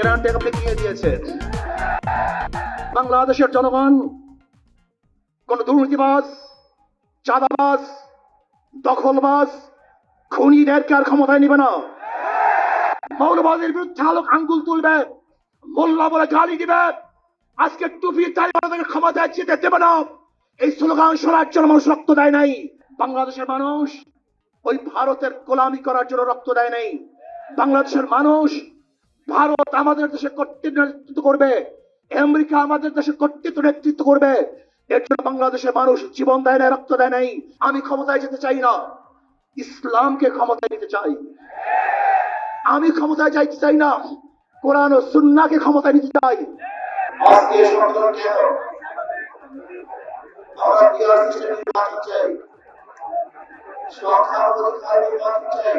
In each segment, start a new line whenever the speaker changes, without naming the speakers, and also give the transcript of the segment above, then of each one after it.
Grant আপনি দিয়ে বাংলাদেশের জনগণ, কোন দুর্নীতিবাজ, চাঁদাবাজ, দখলবাজ খুনিদেরকে আর ক্ষমতায় নিবে না? মৌলবাদের বিরুদ্ধে আলোক আঙ্গুল তুলবে, মোল্লা বলে গালি দিবে। আজকে টুপি তালিবানদের ক্ষমতায় যেতে দেবে না। এই স্লোগান শোনার জন্য মানুষ রক্ত দেয় নাই। বাংলাদেশের মানুষ ওই ভারতের গোলামি করার জন্য রক্ত দেয় নাই। বাংলাদেশের মানুষ ভারত আমাদের দেশে কর্তৃত্ব নেতৃত্ব করবে। আমেরিকা আমাদের দেশে কর্তৃত্ব নেতৃত্ব করবে। এর জন্য বাংলাদেশের মানুষ জীবন দেয় না রক্ত দেয় নাই। আমি ক্ষমতায় যেতে চাই না। ইসলামকে ক্ষমতায় নিতে চাই। আমি ক্ষমতায় যাইতে চাই না। কোরআন ও সুন্নাকে ক্ষমতায় নিতে চাই।
আজকে সংগঠনকে আমরা পিআর সিস্টেম নির্বাচন চাই সংখ্যালঘুদের নির্বাচন চাই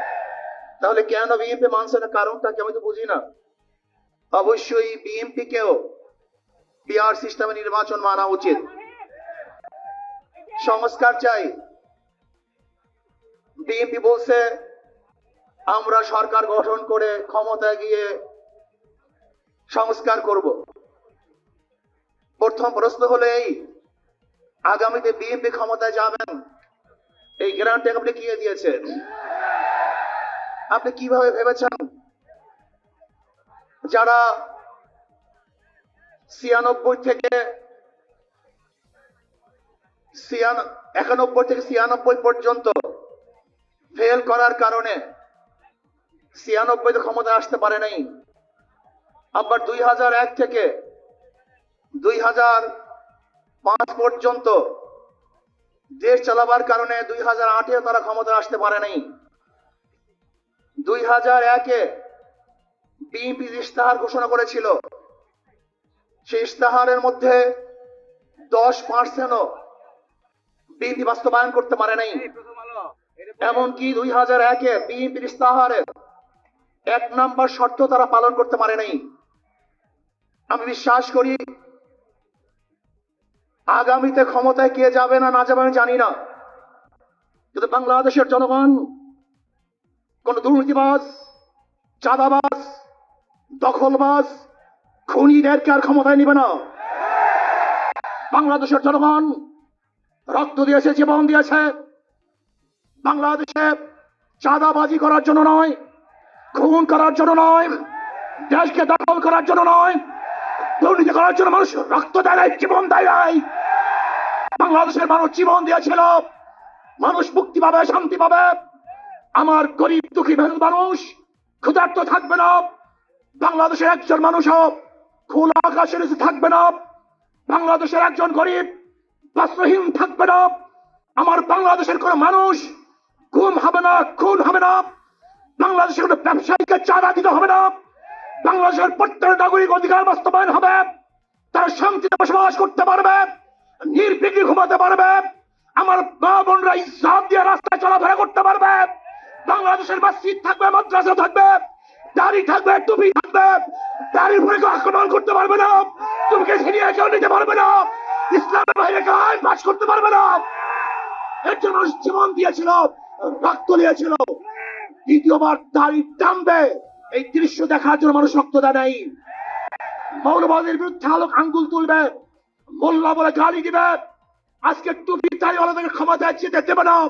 তাহলে কেন বিএনপি মানছে না? কারণটা কি আমি তো বুঝি না। অবশ্যই বিএনপি কেও পিআর সিস্টেমে নির্বাচন মানা উচিত। সংস্কার চাই। বিএনপি বলছে, আমরা সরকার গঠন করে ক্ষমতায় গিয়ে সংস্কার করব। প্রথম প্রশ্ন হলো এই, আগামীতে বিএনপি ক্ষমতায় যাবেন? এই গ্রান্ট আপনি কি দিয়েছেন? আপনি কীভাবে ভেবেছেন যারা ছিয়ানব্বই থেকে একানব্বই থেকে ছিয়ানব্বই পর্যন্ত ফেল করার কারণে ছিয়ানব্বই ক্ষমতা আসতে পারে নাই। আবার দুই হাজার এক থেকে দুই হাজার পাঁচ পর্যন্ত দেশ চালাবার কারণে দুই হাজার আটে তারা ক্ষমতা আসতে পারে নাই। দুই হাজার একে বিএনপি ইস্তাহার ঘোষণা করেছিল, সেই ইস্তাহারের মধ্যে দশ পার্সেন্টও বিএনপি বাস্তবায়ন করতে পারে নাই। এমনকি দুই হাজার একে বিএনপির ইস্তাহারের এক নাম্বার শর্ত তারা পালন করতে পারে নাই। আমি বিশ্বাস করি, আগামীতে ক্ষমতায় কে যাবে না না যাবে আমি জানি না। কিন্তু বাংলাদেশের জনগণ কোন দুর্নীতিবাজ চাঁদাবাজ দখলবাজ খুনিদেরকে আর ক্ষমতায় নিবে না? বাংলাদেশের জনগণ রক্ত দিয়েছে জীবন দিয়েছে। বাংলাদেশে চাঁদাবাজি করার জন্য নয় খুন করার জন্য নয় দেশকে দখল করার জন্য নয় দুর্নীতি করার জন্য মানুষ রক্ত দেয় নাই, জীবন দেয় নাই। বাংলাদেশের মানুষ জীবন দিয়েছিল মানুষ মুক্তি পাবে শান্তি পাবে। আমার গরিব দুঃখী মানুষ, ক্ষুধার্ত থাকবে না। বাংলাদেশের একজন মানুষও খোলা আকাশের থাকবে না। বাংলাদেশের একজন গরিব বস্ত্রহীন থাকবে না। আমার বাংলাদেশের কোন মানুষ ঘুম হবে না, খুন হবে না। বাংলাদেশের কোন ব্যবসায়ীকে চাঁদা দিতে হবে না। বাংলাদেশের প্রত্যেক নাগরিক অধিকার বাস্তবায়ন হবে। তারা শান্তিতে বসবাস করতে পারবে, নির্বিঘ্নে ঘুমাতে পারবে। আমার মা বোনরা ইসলাম দিয়ে রাস্তায় চলাফেরা করতে পারবে। বাংলাদেশের মসজিদ থাকবে, মাদ্রাসা থাকবে, দাড়ি থাকবে, টুপি থাকবে। দাড়ির উপরে আক্রমণ করতে পারবে না। তুমিকে ছিনিয়ে কেউ নিতে পারবে না। ইসলামের বাইরে কেউ আইন করতে পারবে না। এর জন্য জীবন দিয়েছিল, রক্ত দিয়েছিল। দ্বিতীয়বার দাড়ি টানবে। এই দৃশ্য দেখার জন্য মানুষ রক্ত দেয় নাই। মৌলবাদের বিরুদ্ধে আলোক আঙ্গুল তুলবে। মোল্লা বলে গালি দিবে। আজকে টুপি তাই তালিওয়ালাদের ক্ষমতায় যেতে দেবে না।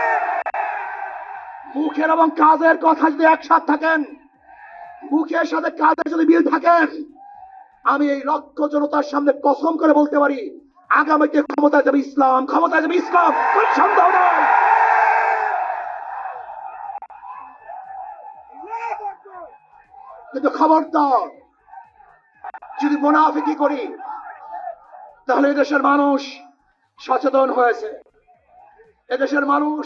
মুখের এবং কাজের কথা যদি একসাথে থাকেন, মুখের সাথে কাজের যদি মিল থাকেন, আমি এই লক্ষ জনতার সামনে কসম করে বলতে পারি, আগামীতে ক্ষমতায় যাবে ইসলাম, ক্ষমতায় যাবে ইসলাম সন্দেহ নয় কিন্তু খবরদার, যদি মুনাফিকি করি, তাহলে এদেশের মানুষ সচেতন হয়েছে। এদেশের মানুষ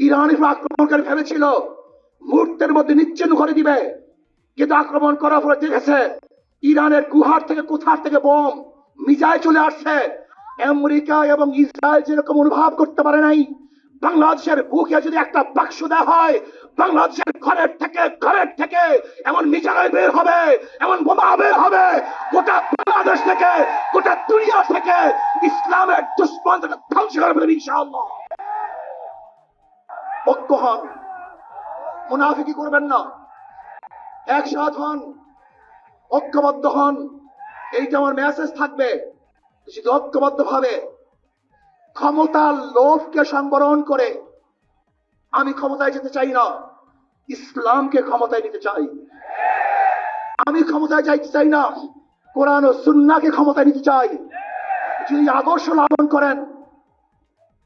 ইরানের উপর আক্রমণ করে ভেবেছিল মুহূর্তের মধ্যে নিচ্ছিন্ন করে দিবে। কিন্তু আক্রমণ করার পরে দেখেছে, ইরানের গুহার থেকে কোথার থেকে বোম মিজাইল চলে আসছে। আমেরিকা এবং ইসরায়েল যেরকম অনুভব করতে পারে নাই, বাংলাদেশের বুকে যদি একটা বাক্স দেওয়া হয়, বাংলাদেশের ঘরের থেকে ঘরের থেকে এমন মিজাইল বের হবে, এমন বোমা বের হবে, গোটা বাংলাদেশ থেকে, গোটা দুনিয়া থেকে ইসলামের দুশ্মন ধ্বংস করে ফেলবে ইনশাআল্লাহ। ঐক্য হন। মুনাফিকি করবেন না। একসাথ হন। ঐক্যবদ্ধ হন। এইটা আমার মেসেজ থাকবে। যদি ঐক্যবদ্ধ ভাবে ক্ষমতার লোভকে সংবরণ করে আমি ক্ষমতায় যেতে চাই না। ইসলামকে ক্ষমতায় নিতে চাই। আমি ক্ষমতায় যাইতে চাই না। কোরআন ও সুন্নাকে ক্ষমতায় নিতে চাই। যদি আদর্শ লালন করেন,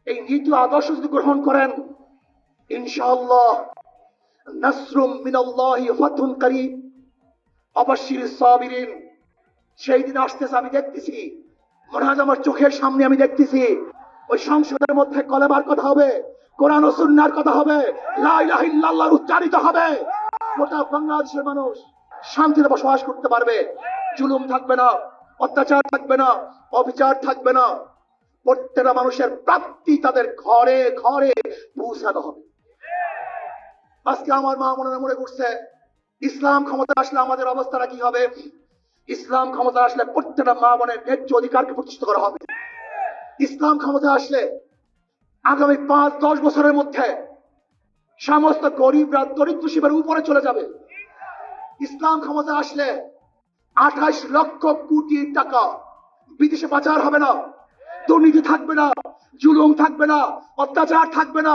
এই নীতি আদর্শ যদি গ্রহণ করেন ইনশাআল্লাহ। নাসরুম মিনাল্লাহি ফাতহুন করিম। অবশ্যির সাবিরিন। সেই দিন আসতেছে, আমি দেখতেছি। মনে আমার চোখের সামনে আমি দেখতেছি। ওই সংসদের মধ্যে কথা হবে, কোরআন ও সুন্নার কথা হবে উচ্চারিত হবে। গোটা বাংলাদেশের মানুষ শান্তিতে বসবাস করতে পারবে। জুলুম থাকবে না, অত্যাচার থাকবে না, অবিচার থাকবে না। প্রত্যেকটা মানুষের প্রাপ্তি তাদের ঘরে ঘরে পৌঁছানো হবে। আজকে আমার মা মনে মনে করছে, ইসলাম ক্ষমতা আসলে আমাদের অবস্থাটা কি হবে? ইসলাম ক্ষমতা আসলে প্রত্যেকটা মা বোনের ন্যায্য অধিকারকে প্রতিষ্ঠিত করা হবে। ইসলাম ক্ষমতা আসলে আগামী পাঁচ, দশ বছরের মধ্যে সমস্ত গরিবরা দরিদ্র শিবের উপরে চলে যাবে। ইসলাম ক্ষমতা আসলে আঠাশ লক্ষ কোটি টাকা বিদেশে পাচার হবে না। দুর্নীতি থাকবে না, জুলুম থাকবে না, অত্যাচার থাকবে না।